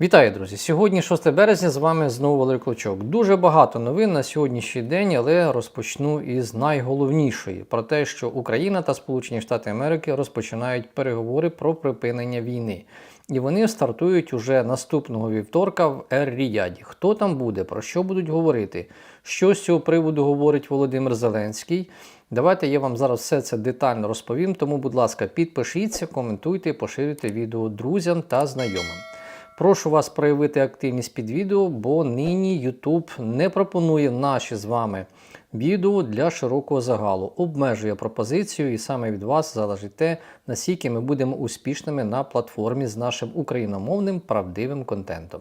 Вітаю, друзі! Сьогодні 6 березня з вами знову Валерій Клочок. Дуже багато новин на сьогоднішній день, але розпочну із найголовнішої про те, що Україна та Сполучені Штати Америки розпочинають переговори про припинення війни. І вони стартують уже наступного вівторка в Ер-Ріяді. Хто там буде, про що будуть говорити, що з цього приводу говорить Володимир Зеленський. Давайте я вам зараз все це детально розповім. Тому, будь ласка, підпишіться, коментуйте, поширюйте відео друзям та знайомим. Прошу вас проявити активність під відео, бо нині YouTube не пропонує наші з вами відео для широкого загалу. Обмежує пропозицію, і саме від вас залежить те, наскільки ми будемо успішними на платформі з нашим україномовним правдивим контентом.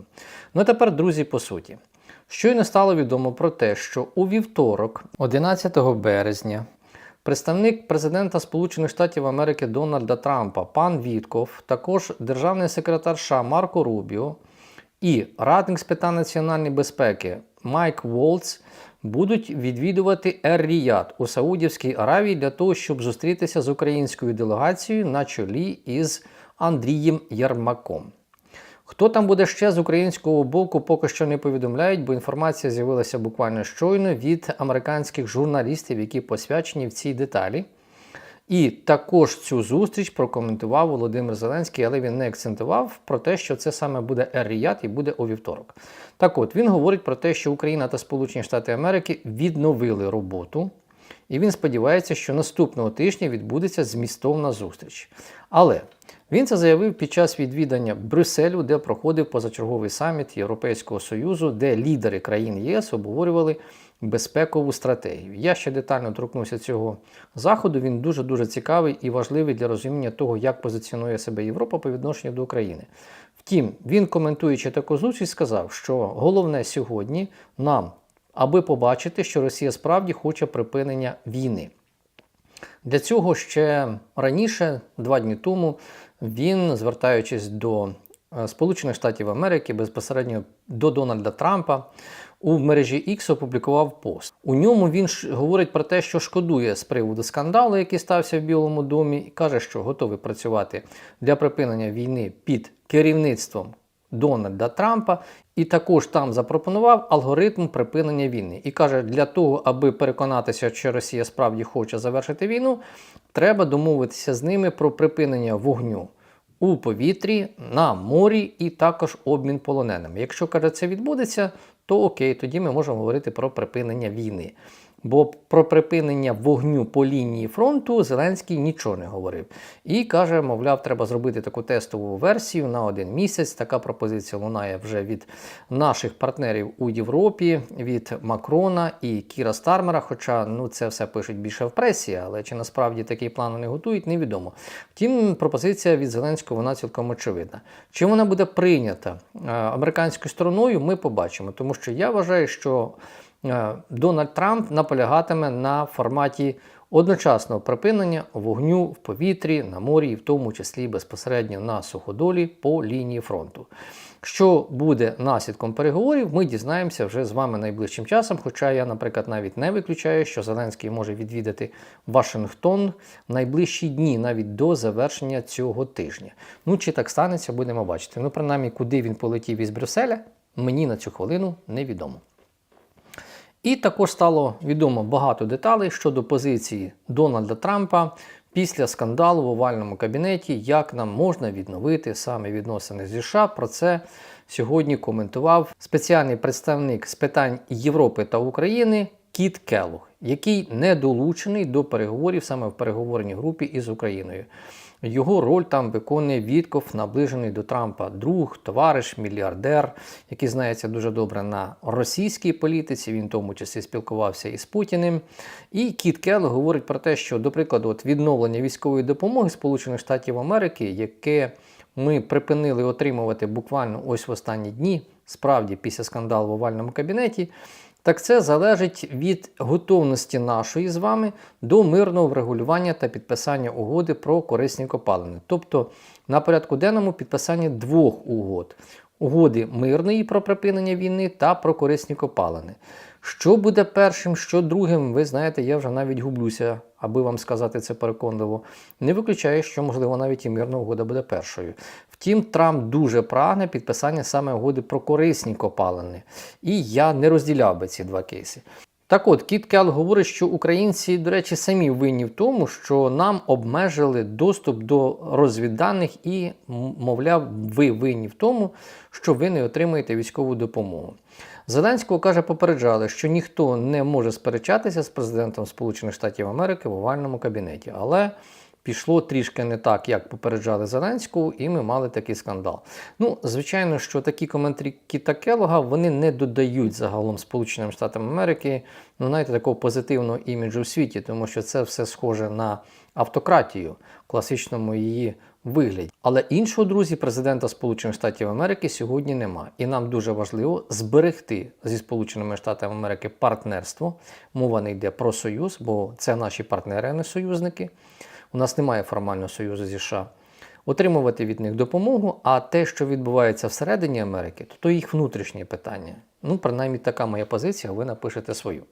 Ну а тепер, друзі, по суті. Щойно стало відомо про те, що у вівторок, 11 березня, Представник президента Сполучених Штатів Америки Дональда Трампа, пан Вітков, також державний секретар США Марко Рубіо і радник з питань національної безпеки Майк Волц будуть відвідувати Ер-Ріяд у Саудівській Аравії для того, щоб зустрітися з українською делегацією на чолі із Андрієм Єрмаком. Хто там буде ще з українського боку, поки що не повідомляють, бо інформація з'явилася буквально щойно від американських журналістів, які посвячені в цій деталі. І також цю зустріч прокоментував Володимир Зеленський, але він не акцентував про те, що це саме буде Ер-Ріяд і буде у вівторок. Так от він говорить про те, що Україна та Сполучені Штати Америки відновили роботу. І він сподівається, що наступного тижня відбудеться змістовна зустріч. Але він це заявив під час відвідання Брюсселю, де проходив позачерговий саміт Європейського Союзу, де лідери країн ЄС обговорювали безпекову стратегію. Я ще детально торкнувся цього заходу. Він дуже-дуже цікавий і важливий для розуміння того, як позиціонує себе Європа по відношенню до України. Втім, він, коментуючи таку зустріч, сказав, що головне сьогодні нам, аби побачити, що Росія справді хоче припинення війни. Для цього ще раніше, два дні тому, він, звертаючись до е, Сполучених Штатів Америки, безпосередньо до Дональда Трампа, у мережі X опублікував пост. У ньому він говорить про те, що шкодує з приводу скандалу, який стався в Білому домі, і каже, що готовий працювати для припинення війни під керівництвом Дональда Трампа, і також там запропонував алгоритм припинення війни. І каже, для того, аби переконатися, що Росія справді хоче завершити війну, треба домовитися з ними про припинення вогню у повітрі, на морі і також обмін полоненими. Якщо каже, це відбудеться, то окей, тоді ми можемо говорити про припинення війни. Бо про припинення вогню по лінії фронту Зеленський нічого не говорив. І каже, мовляв, треба зробити таку тестову версію на один місяць. Така пропозиція лунає вже від наших партнерів у Європі, від Макрона і Кіра Стармера. Хоча ну це все пишуть більше в пресі, але чи насправді такий план вони готують, невідомо. Втім, пропозиція від Зеленського вона цілком очевидна. Чи вона буде прийнята е, американською стороною, ми побачимо, тому що я вважаю, що. Е, Дональд Трамп наполягатиме на форматі одночасного припинення вогню в повітрі, на морі, і в тому числі безпосередньо на суходолі по лінії фронту. Що буде наслідком переговорів, ми дізнаємося вже з вами найближчим часом. Хоча я, наприклад, навіть не виключаю, що Зеленський може відвідати Вашингтон в найближчі дні, навіть до завершення цього тижня. Ну чи так станеться, будемо бачити. Ну, принаймні, куди він полетів із Брюсселя, мені на цю хвилину невідомо. І також стало відомо багато деталей щодо позиції Дональда Трампа після скандалу в овальному кабінеті, як нам можна відновити саме відносини зі США. Про це сьогодні коментував спеціальний представник з питань Європи та України Кіт Келлог, який не долучений до переговорів саме в переговорній групі із Україною. Його роль там виконує Вітков, наближений до Трампа друг, товариш, мільярдер, який знається дуже добре на російській політиці. Він в тому числі спілкувався із Путіним. І Кіт Келл говорить про те, що, до прикладу, от відновлення військової допомоги Сполучених Штатів Америки, яке ми припинили отримувати буквально ось в останні дні, справді після скандалу в овальному кабінеті так це залежить від готовності нашої з вами до мирного врегулювання та підписання угоди про корисні копалини. Тобто на порядку денному підписання двох угод: угоди мирної про припинення війни та про корисні копалини. Що буде першим, що другим, ви знаєте, я вже навіть гублюся, аби вам сказати це переконливо. Не виключаю, що, можливо, навіть і мирна угода буде першою. Втім, Трамп дуже прагне підписання саме угоди про корисні копалини. І я не розділяв би ці два кейси. Так от, Кіт Кел говорить, що українці, до речі, самі винні в тому, що нам обмежили доступ до розвідданих і, мовляв, ви винні в тому, що ви не отримаєте військову допомогу. Зеленського каже, попереджали, що ніхто не може сперечатися з президентом Сполучених Штатів Америки в овальному кабінеті. Але пішло трішки не так, як попереджали Зеленського, і ми мали такий скандал. Ну, звичайно, що такі коментарі Кіта Келога вони не додають загалом Сполученим Штатам Америки, ну знаєте, такого позитивного іміджу у світі, тому що це все схоже на автократію в класичному її вигляді. Але іншого друзі, президента Сполучених Штатів Америки сьогодні нема. І нам дуже важливо зберегти зі Сполученими Штатами Америки партнерство. Мова не йде про союз, бо це наші партнери, а не союзники. У нас немає формального союзу зі США. Отримувати від них допомогу, а те, що відбувається всередині Америки, то, то їх внутрішнє питання. Ну, принаймні, така моя позиція, ви напишете свою.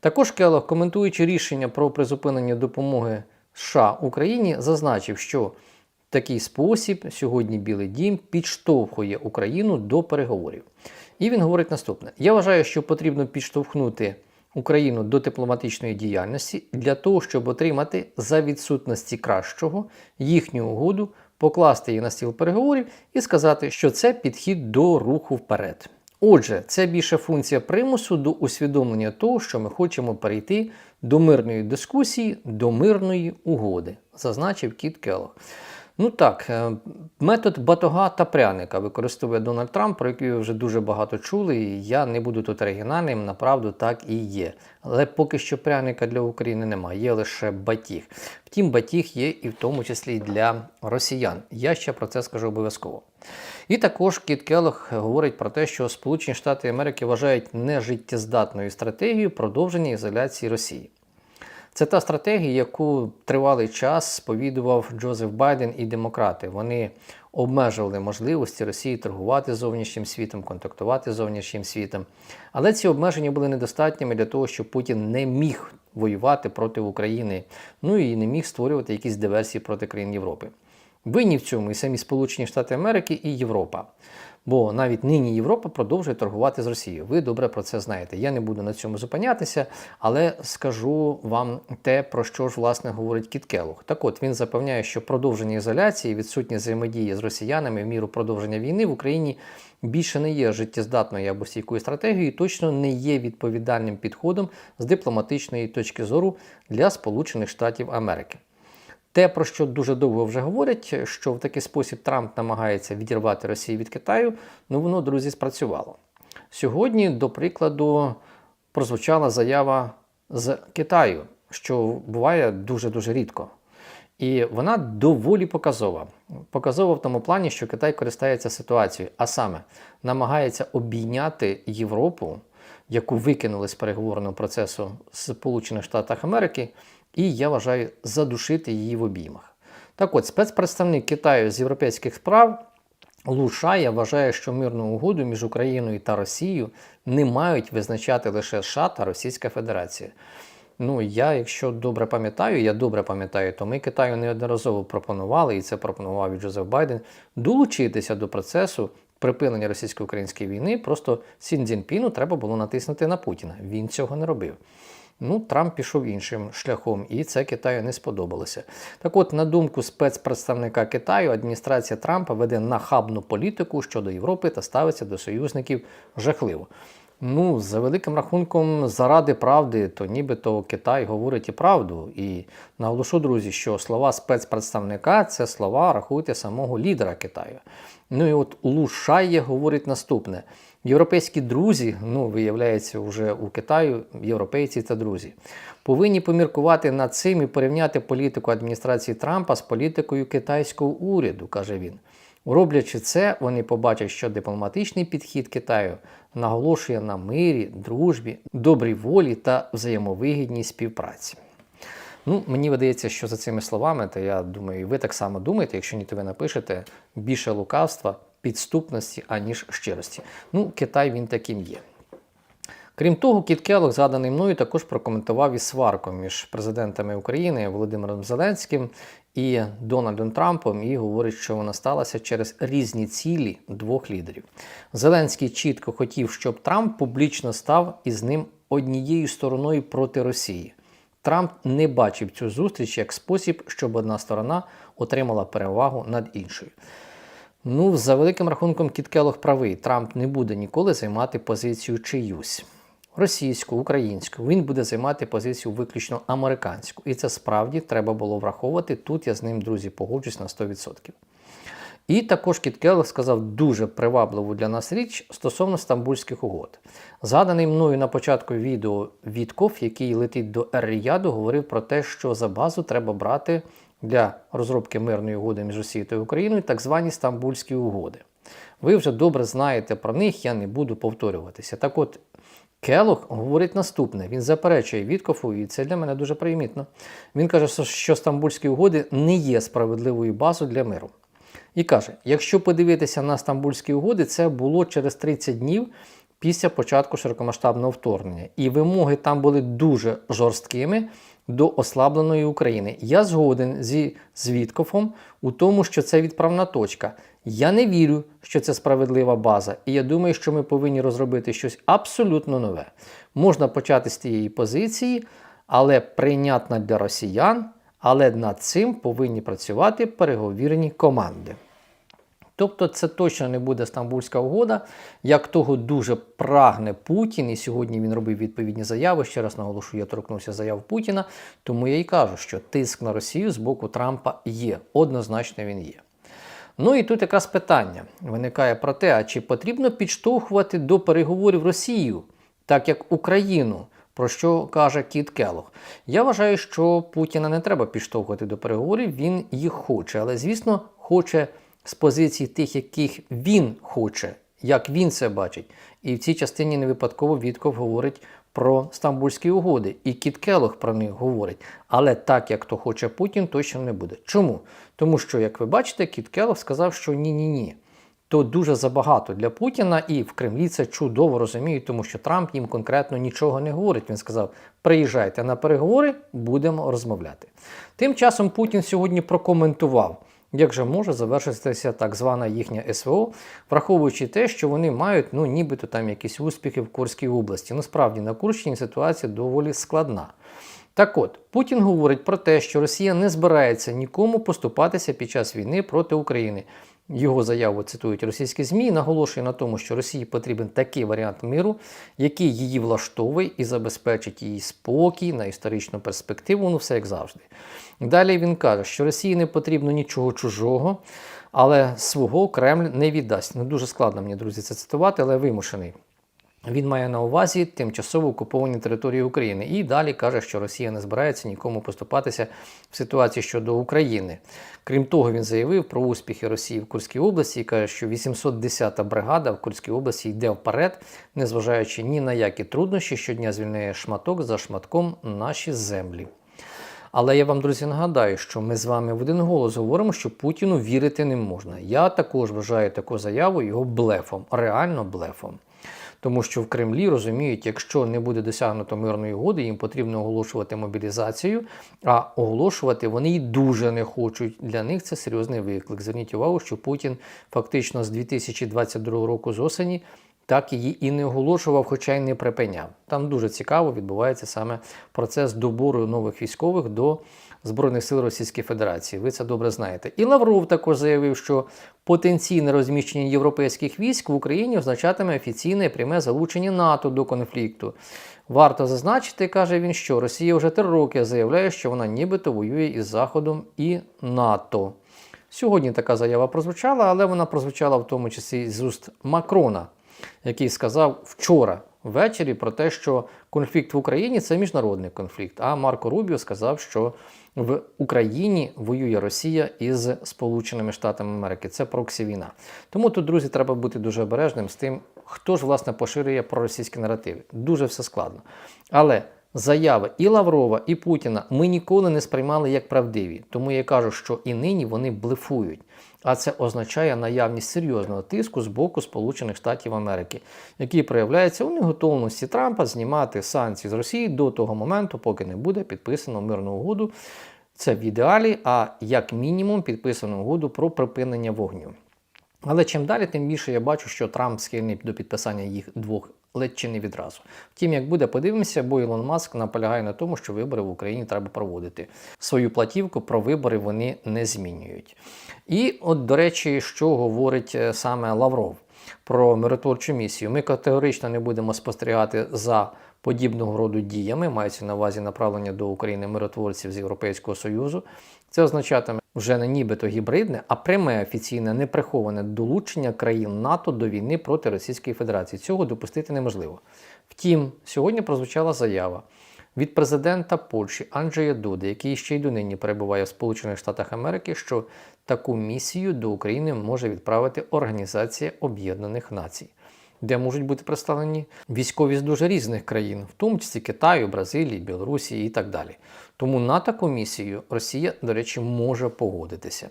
Також Келлог, коментуючи рішення про призупинення допомоги США Україні, зазначив, що такий спосіб сьогодні Білий Дім підштовхує Україну до переговорів. І він говорить наступне: я вважаю, що потрібно підштовхнути Україну до дипломатичної діяльності для того, щоб отримати за відсутності кращого їхню угоду, покласти її на стіл переговорів і сказати, що це підхід до руху вперед. Отже, це більше функція примусу до усвідомлення того, що ми хочемо перейти до мирної дискусії, до мирної угоди, зазначив Кіт Келлог. Ну так, е, метод батога та пряника використовує Дональд Трамп, про який ви вже дуже багато чули, і я не буду тут оригінальним, направду так і є. Але поки що пряника для України немає, є лише батіг. Втім, батіг є і в тому числі для росіян. Я ще про це скажу обов'язково. І також Кіт Келлог говорить про те, що Сполучені Штати Америки вважають нежиттєздатною стратегією продовження ізоляції Росії. Це та стратегія, яку тривалий час сповідував Джозеф Байден і демократи. Вони обмежували можливості Росії торгувати зовнішнім світом, контактувати з зовнішнім світом. Але ці обмеження були недостатніми для того, щоб Путін не міг воювати проти України, ну і не міг створювати якісь диверсії проти країн Європи. Винні в цьому і самі Сполучені Штати Америки і Європа. Бо навіть нині Європа продовжує торгувати з Росією. Ви добре про це знаєте. Я не буду на цьому зупинятися, але скажу вам те, про що ж власне говорить Кіт Келлог. Так от він запевняє, що продовження ізоляції, відсутність взаємодії з росіянами в міру продовження війни в Україні більше не є життєздатною або стійкою стратегією, і точно не є відповідальним підходом з дипломатичної точки зору для Сполучених Штатів Америки. Те, про що дуже довго вже говорять, що в такий спосіб Трамп намагається відірвати Росію від Китаю, ну воно, друзі, спрацювало. Сьогодні, до прикладу, прозвучала заява з Китаю, що буває дуже-дуже рідко. І вона доволі показова. Показова в тому плані, що Китай користається ситуацією, а саме намагається обійняти Європу, яку викинули з переговорного процесу Сполучених Штатів Америки, і я вважаю задушити її в обіймах. Так от, спецпредставник Китаю з європейських справ Лу Шая вважає, що мирну угоду між Україною та Росією не мають визначати лише США та Російська Федерація. Ну, я, якщо добре пам'ятаю, я добре пам'ятаю, то ми Китаю неодноразово пропонували, і це пропонував і Джозеф Байден, долучитися до процесу припинення російсько-української війни. Просто Сін Цзіньпіну треба було натиснути на Путіна. Він цього не робив. Ну, Трамп пішов іншим шляхом, і це Китаю не сподобалося. Так от, на думку спецпредставника Китаю, адміністрація Трампа веде нахабну політику щодо Європи та ставиться до союзників жахливо. Ну, за великим рахунком, заради правди, то нібито Китай говорить і правду. І наголошу, друзі, що слова спецпредставника це слова, рахуйте, самого лідера Китаю. Ну і от Лу Шайє говорить наступне: європейські друзі, ну виявляється, вже у Китаю європейці та друзі, повинні поміркувати над цим і порівняти політику адміністрації Трампа з політикою китайського уряду, каже він. Роблячи це, вони побачать, що дипломатичний підхід Китаю наголошує на мирі, дружбі, добрій волі та взаємовигідній співпраці. Ну, мені видається, що за цими словами, то я думаю, і ви так само думаєте, якщо ні, то ви напишете більше лукавства, підступності, аніж щирості. Ну, Китай він таким є. Крім того, Кіт Келлог, згаданий мною, також прокоментував і сварку між президентами України Володимиром Зеленським і Дональдом Трампом, і говорить, що вона сталася через різні цілі двох лідерів. Зеленський чітко хотів, щоб Трамп публічно став із ним однією стороною проти Росії. Трамп не бачив цю зустріч як спосіб, щоб одна сторона отримала перевагу над іншою. Ну, за великим рахунком, Кіт Келлог правий. Трамп не буде ніколи займати позицію чиюсь. Російську, українську, він буде займати позицію виключно американську. І це справді треба було враховувати. Тут я з ним, друзі, погоджусь на 100%. І також Кіт Келлог сказав дуже привабливу для нас річ стосовно стамбульських угод. Згаданий мною на початку відео Вітков, який летить до Ер-Ріяду, говорив про те, що за базу треба брати для розробки мирної угоди між Росією та Україною так звані стамбульські угоди. Ви вже добре знаєте про них, я не буду повторюватися. Так от, Келох говорить наступне: він заперечує Віткофу, і це для мене дуже примітно. Він каже, що стамбульські угоди не є справедливою базою для миру. І каже: якщо подивитися на стамбульські угоди, це було через 30 днів після початку широкомасштабного вторгнення. І вимоги там були дуже жорсткими до ослабленої України. Я згоден зі Звіткофом у тому, що це відправна точка. Я не вірю, що це справедлива база, і я думаю, що ми повинні розробити щось абсолютно нове. Можна почати з тієї позиції, але прийнятна для росіян, але над цим повинні працювати переговірні команди. Тобто це точно не буде Стамбульська угода, як того дуже прагне Путін, і сьогодні він робив відповідні заяви. Ще раз наголошую, я торкнувся заяв Путіна, тому я і кажу, що тиск на Росію з боку Трампа є. Однозначно він є. Ну і тут якраз питання виникає про те, а чи потрібно підштовхувати до переговорів Росію, так як Україну, про що каже Кіт Келох. Я вважаю, що Путіна не треба підштовхувати до переговорів, він їх хоче, але, звісно, хоче з позиції тих, яких він хоче, як він це бачить. І в цій частині не випадково Вітков говорить про стамбульські угоди, і Кіт Келох про них говорить. Але так, як то хоче Путін, точно не буде. Чому? Тому що, як ви бачите, Кіт Келох сказав, що ні-ні ні. То дуже забагато для Путіна, і в Кремлі це чудово розуміють, тому що Трамп їм конкретно нічого не говорить. Він сказав: приїжджайте на переговори, будемо розмовляти. Тим часом Путін сьогодні прокоментував як же може завершитися так звана їхня СВО, враховуючи те, що вони мають ну, нібито там якісь успіхи в Курській області. Насправді на Курщині ситуація доволі складна. Так от, Путін говорить про те, що Росія не збирається нікому поступатися під час війни проти України. Його заяву цитують російські ЗМІ, наголошує на тому, що Росії потрібен такий варіант миру, який її влаштовує і забезпечить її спокій на історичну перспективу, ну все як завжди. Далі він каже, що Росії не потрібно нічого чужого, але свого Кремль не віддасть. Ну дуже складно мені, друзі, це цитувати, але вимушений. Він має на увазі тимчасово окуповані території України і далі каже, що Росія не збирається нікому поступатися в ситуації щодо України. Крім того, він заявив про успіхи Росії в Курській області і каже, що 810-та бригада в Курській області йде вперед, незважаючи ні на які труднощі, щодня звільняє шматок за шматком наші землі. Але я вам, друзі, нагадаю, що ми з вами в один голос говоримо, що Путіну вірити не можна. Я також вважаю таку заяву його блефом, реально блефом. Тому що в Кремлі розуміють, якщо не буде досягнуто мирної угоди, їм потрібно оголошувати мобілізацію, а оголошувати вони й дуже не хочуть. Для них це серйозний виклик. Зверніть увагу, що Путін фактично з 2022 року з осені так її і не оголошував, хоча й не припиняв. Там дуже цікаво відбувається саме процес добору нових військових до Збройних сил Російської Федерації. Ви це добре знаєте. І Лавров також заявив, що потенційне розміщення європейських військ в Україні означатиме офіційне пряме залучення НАТО до конфлікту. Варто зазначити, каже він, що Росія вже три роки заявляє, що вона нібито воює із Заходом і НАТО. Сьогодні така заява прозвучала, але вона прозвучала в тому числі з уст Макрона який сказав вчора ввечері про те, що конфлікт в Україні це міжнародний конфлікт. А Марко Рубіо сказав, що в Україні воює Росія із Сполученими Штатами Америки. Це проксі війна. Тому тут, друзі, треба бути дуже обережним з тим, хто ж власне поширює проросійські наративи. Дуже все складно. Але заяви і Лаврова, і Путіна ми ніколи не сприймали як правдиві. Тому я кажу, що і нині вони блефують. А це означає наявність серйозного тиску з боку Сполучених Штатів Америки, який проявляється у неготовності Трампа знімати санкції з Росії до того моменту, поки не буде підписано мирну угоду. Це в ідеалі, а як мінімум підписано угоду про припинення вогню. Але чим далі, тим більше я бачу, що Трамп схильний до підписання їх двох ледь чи не відразу. Втім, як буде, подивимося, бо Ілон Маск наполягає на тому, що вибори в Україні треба проводити. Свою платівку про вибори вони не змінюють. І от, до речі, що говорить е, саме Лавров про миротворчу місію. Ми категорично не будемо спостерігати за подібного роду діями, мається на увазі направлення до України миротворців з Європейського Союзу. Це означатиме вже не нібито гібридне, а пряме офіційне неприховане долучення країн НАТО до війни проти Російської Федерації. Цього допустити неможливо. Втім, сьогодні прозвучала заява від президента Польщі Анджея Дуди, який ще й донині перебуває в Сполучених Штатах Америки, що таку місію до України може відправити Організація Об'єднаних Націй. Де можуть бути представлені військові з дуже різних країн, в тому числі Китаю, Бразилії, Білорусі і так далі. Тому на таку місію Росія, до речі, може погодитися.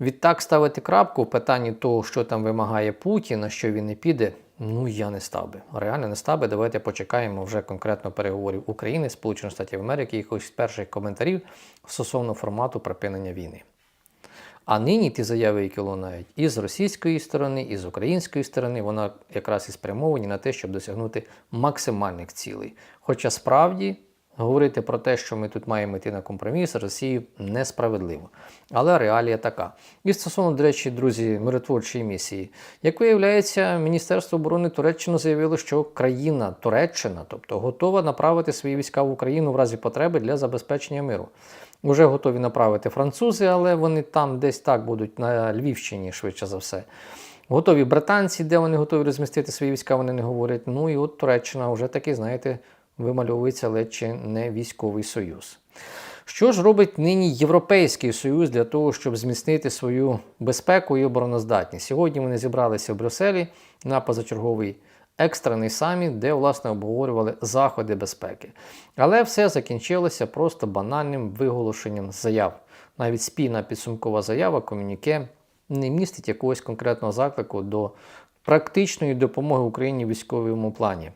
Відтак ставити крапку в питанні того, що там вимагає Путін, на що він не піде, ну я не став би. Реально не став би. Давайте почекаємо вже конкретно переговорів України, Сполучених Штатів Америки, якихось перших коментарів стосовно формату припинення війни. А нині ті заяви, які лунають і з російської сторони, і з української сторони, вона якраз і спрямовані на те, щоб досягнути максимальних цілей. Хоча справді говорити про те, що ми тут маємо йти на компроміс з Росією несправедливо. Але реалія така. І стосовно, до речі, друзі, миротворчої місії, як виявляється, Міністерство оборони Туреччини заявило, що країна Туреччина, тобто готова направити свої війська в Україну в разі потреби для забезпечення миру. Уже готові направити французи, але вони там десь так будуть на Львівщині, швидше за все. Готові британці, де вони готові розмістити свої війська, вони не говорять. Ну і от Туреччина вже таки, знаєте, вимальовується ледь чи не військовий союз. Що ж робить нині Європейський Союз для того, щоб зміцнити свою безпеку і обороноздатність? Сьогодні вони зібралися в Брюсселі на позачерговий екстрений саміт, де власне обговорювали заходи безпеки. Але все закінчилося просто банальним виголошенням заяв. Навіть спільна підсумкова заява комюніке не містить якогось конкретного заклику до практичної допомоги Україні в військовому плані.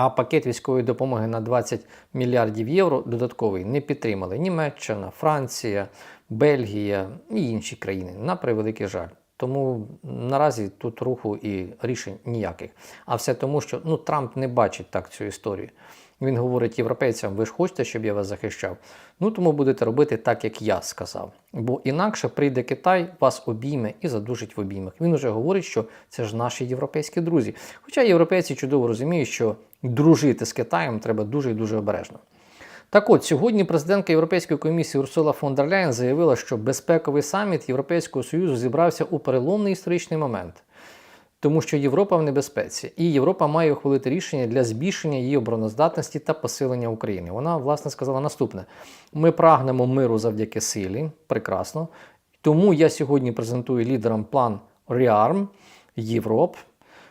А пакет військової допомоги на 20 мільярдів євро додатковий не підтримали Німеччина, Франція, Бельгія і інші країни. На превеликий жаль. Тому наразі тут руху і рішень ніяких. А все тому, що ну, Трамп не бачить так цю історію. Він говорить європейцям, ви ж хочете, щоб я вас захищав? Ну тому будете робити так, як я сказав. Бо інакше прийде Китай, вас обійме і задушить в обіймах. Він уже говорить, що це ж наші європейські друзі. Хоча європейці чудово розуміють, що дружити з Китаєм треба дуже і дуже обережно. Так от, сьогодні президентка Європейської комісії Урсула фон дер Ляєн заявила, що безпековий саміт Європейського Союзу зібрався у переломний історичний момент, тому що Європа в небезпеці, і Європа має ухвалити рішення для збільшення її обороноздатності та посилення України. Вона, власне, сказала наступне: ми прагнемо миру завдяки силі, прекрасно. Тому я сьогодні презентую лідерам план REARM Європ,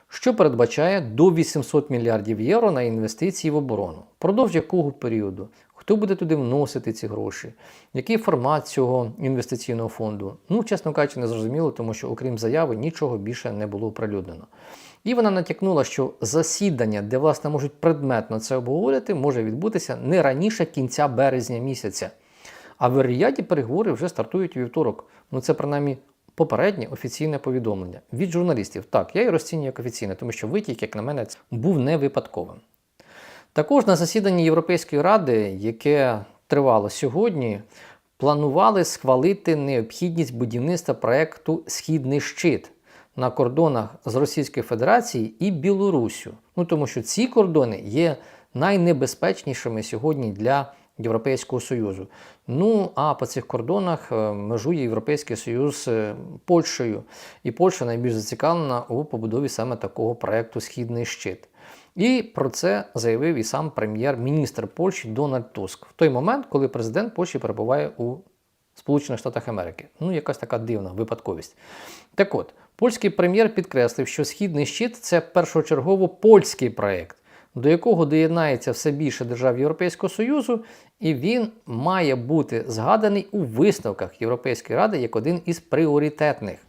що передбачає до 800 мільярдів євро на інвестиції в оборону. Продовж якого періоду? Хто буде туди вносити ці гроші? Який формат цього інвестиційного фонду? Ну, чесно кажучи, не зрозуміло, тому що, окрім заяви, нічого більше не було оприлюднено. І вона натякнула, що засідання, де власне можуть предметно це обговорити, може відбутися не раніше кінця березня місяця. А в Ріяді переговори вже стартують у вівторок. Ну це принаймні попереднє офіційне повідомлення від журналістів. Так, я і розцінюю як офіційне, тому що витік, як на мене, був не випадковим. Також на засіданні Європейської ради, яке тривало сьогодні, планували схвалити необхідність будівництва проекту Східний щит на кордонах з Російською Федерацією і Білоруссю. Ну тому що ці кордони є найнебезпечнішими сьогодні для Європейського Союзу. Ну а по цих кордонах е, межує Європейський Союз з Польщею, і Польща найбільш зацікавлена у побудові саме такого проекту Східний щит. І про це заявив і сам прем'єр-міністр Польщі Дональд Туск в той момент, коли президент Польщі перебуває у Сполучених Штатах Америки. Ну, якась така дивна випадковість. Так от, польський прем'єр підкреслив, що Східний щит це першочергово польський проект. до якого доєднається все більше держав Європейського Союзу, і він має бути згаданий у висновках Європейської ради як один із пріоритетних.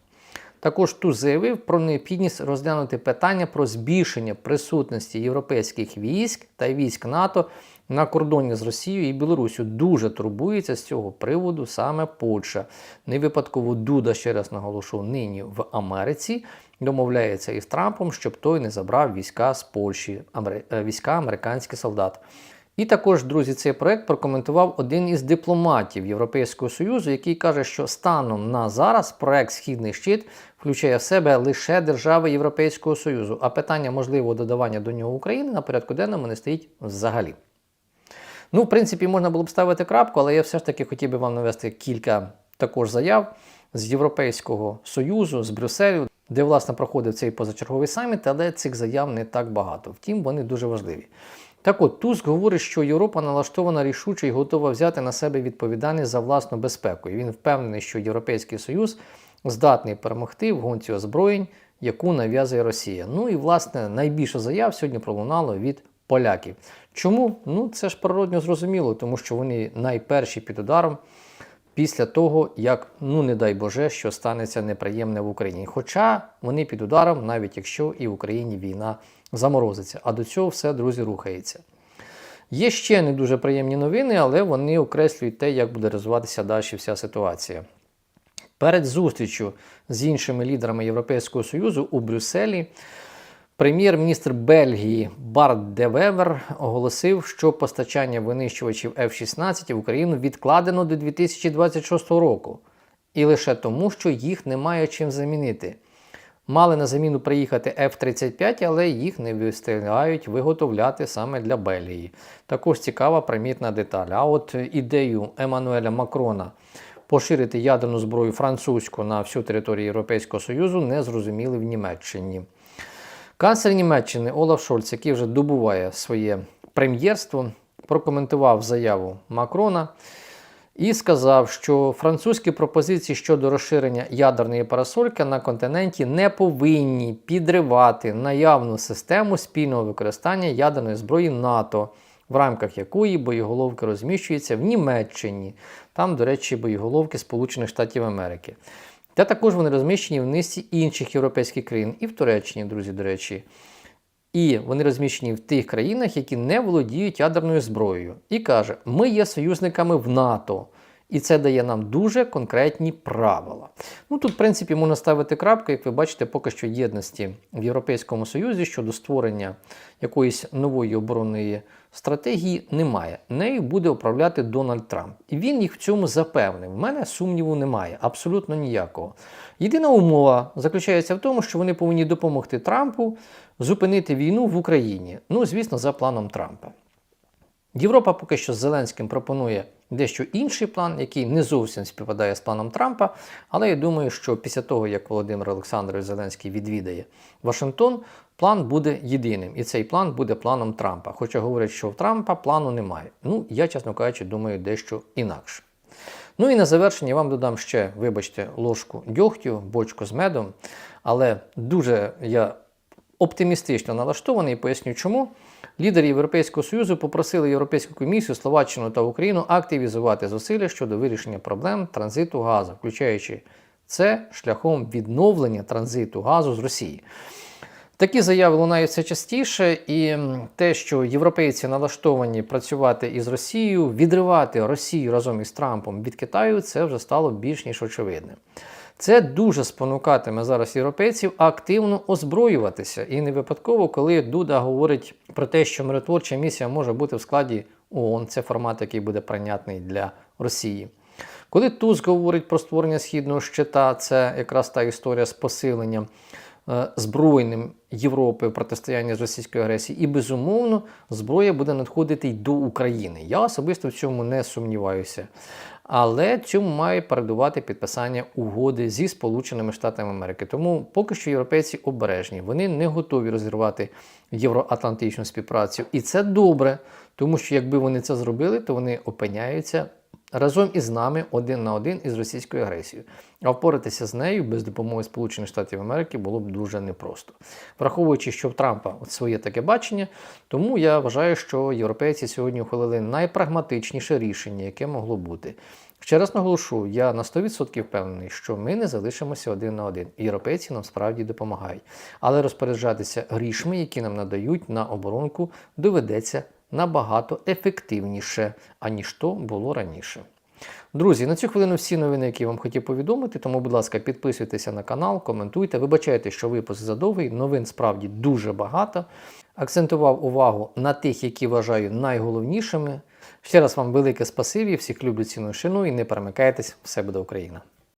Також Туз заявив про необхідність розглянути питання про збільшення присутності європейських військ та військ НАТО на кордоні з Росією і Білорусю. Дуже турбується з цього приводу саме Польща. Не випадково Дуда, ще раз наголошу, нині в Америці домовляється із Трампом, щоб той не забрав війська з Польщі, е, війська американських солдат. І також, друзі, цей проект прокоментував один із дипломатів Європейського Союзу, який каже, що станом на зараз проект Східний щит включає в себе лише держави Європейського Союзу, а питання можливого додавання до нього України на порядку денному не стоїть взагалі. Ну, в принципі, можна було б ставити крапку, але я все ж таки хотів би вам навести кілька також заяв з Європейського Союзу, з Брюсселю, де власне проходив цей позачерговий саміт, але цих заяв не так багато. Втім, вони дуже важливі. Так от, Туск говорить, що Європа налаштована рішуче і готова взяти на себе відповідальність за власну безпеку. І він впевнений, що Європейський Союз здатний перемогти в гонці озброєнь, яку нав'язує Росія. Ну і власне найбільше заяв сьогодні пролунало від поляків. Чому? Ну це ж природньо зрозуміло, тому що вони найперші під ударом після того, як, ну не дай Боже, що станеться неприємне в Україні. Хоча вони під ударом, навіть якщо і в Україні війна заморозиться. А до цього все, друзі, рухається. Є ще не дуже приємні новини, але вони окреслюють те, як буде розвиватися далі вся ситуація. Перед зустрічю з іншими лідерами Європейського Союзу у Брюсселі прем'єр-міністр Бельгії Барт де Вевер оголосив, що постачання винищувачів F-16 в Україну відкладено до 2026 року. І лише тому, що їх немає чим замінити. Мали на заміну приїхати F-35, але їх не встигають виготовляти саме для Бельгії. Також цікава примітна деталь. А от ідею Еммануеля Макрона поширити ядерну зброю французьку на всю територію Європейського Союзу не зрозуміли в Німеччині. Канцлер Німеччини Олаф Шольц, який вже добуває своє прем'єрство, прокоментував заяву Макрона і сказав, що французькі пропозиції щодо розширення ядерної парасольки на континенті не повинні підривати наявну систему спільного використання ядерної зброї НАТО, в рамках якої боєголовки розміщуються в Німеччині. Там, до речі, боєголовки Сполучених Штатів Америки. Та також вони розміщені в низці інших європейських країн, і в Туреччині, друзі, до речі. І вони розміщені в тих країнах, які не володіють ядерною зброєю. І каже, ми є союзниками в НАТО. І це дає нам дуже конкретні правила. Ну тут, в принципі, можна ставити крапку, як ви бачите, поки що єдності в Європейському Союзі щодо створення якоїсь нової оборонної стратегії немає. Нею буде управляти Дональд Трамп. І він їх в цьому запевнив. В мене сумніву немає, абсолютно ніякого. Єдина умова заключається в тому, що вони повинні допомогти Трампу зупинити війну в Україні. Ну, звісно, за планом Трампа. Європа поки що з Зеленським пропонує дещо інший план, який не зовсім співпадає з планом Трампа. Але я думаю, що після того, як Володимир Олександрович Зеленський відвідає Вашингтон, план буде єдиним. І цей план буде планом Трампа. Хоча говорять, що в Трампа плану немає. Ну, я, чесно кажучи, думаю, дещо інакше. Ну і на завершення вам додам ще, вибачте, ложку дьогтю, бочку з медом. Але дуже я оптимістично налаштований поясню чому. Лідери Європейського Союзу попросили Європейську комісію, Словаччину та Україну активізувати зусилля щодо вирішення проблем транзиту газу, включаючи це шляхом відновлення транзиту газу з Росії. Такі заяви лунають все частіше, і те, що європейці налаштовані працювати із Росією, відривати Росію разом із Трампом від Китаю, це вже стало більш ніж очевидним. Це дуже спонукатиме зараз європейців активно озброюватися. І не випадково, коли Дуда говорить про те, що миротворча місія може бути в складі ООН, це формат, який буде прийнятний для Росії. Коли Туск говорить про створення східного щита, це якраз та історія з посиленням е, збройним Європи в протистоянні з російською агресією, і безумовно зброя буде надходити й до України. Я особисто в цьому не сумніваюся. Але цьому має передувати підписання угоди зі Сполученими Штатами Америки. Тому поки що європейці обережні, вони не готові розірвати євроатлантичну співпрацю. І це добре, тому що якби вони це зробили, то вони опиняються разом із нами один на один із російською агресією. А впоратися з нею без допомоги Сполучених Штатів Америки було б дуже непросто. Враховуючи, що в Трампа своє таке бачення, тому я вважаю, що європейці сьогодні ухвалили найпрагматичніше рішення, яке могло бути. Ще раз наголошу, я на 100% впевнений, що ми не залишимося один на один. Європейці нам справді допомагають. Але розпоряджатися грішми, які нам надають на оборонку, доведеться набагато ефективніше, аніж то було раніше. Друзі, на цю хвилину всі новини, які я вам хотів повідомити. Тому, будь ласка, підписуйтеся на канал, коментуйте. Вибачайте, що випуск задовгий. Новин справді дуже багато. Акцентував увагу на тих, які вважаю найголовнішими. Ще раз вам велике спасибі, всіх люблю ціну шину і не перемикайтесь, все буде Україна.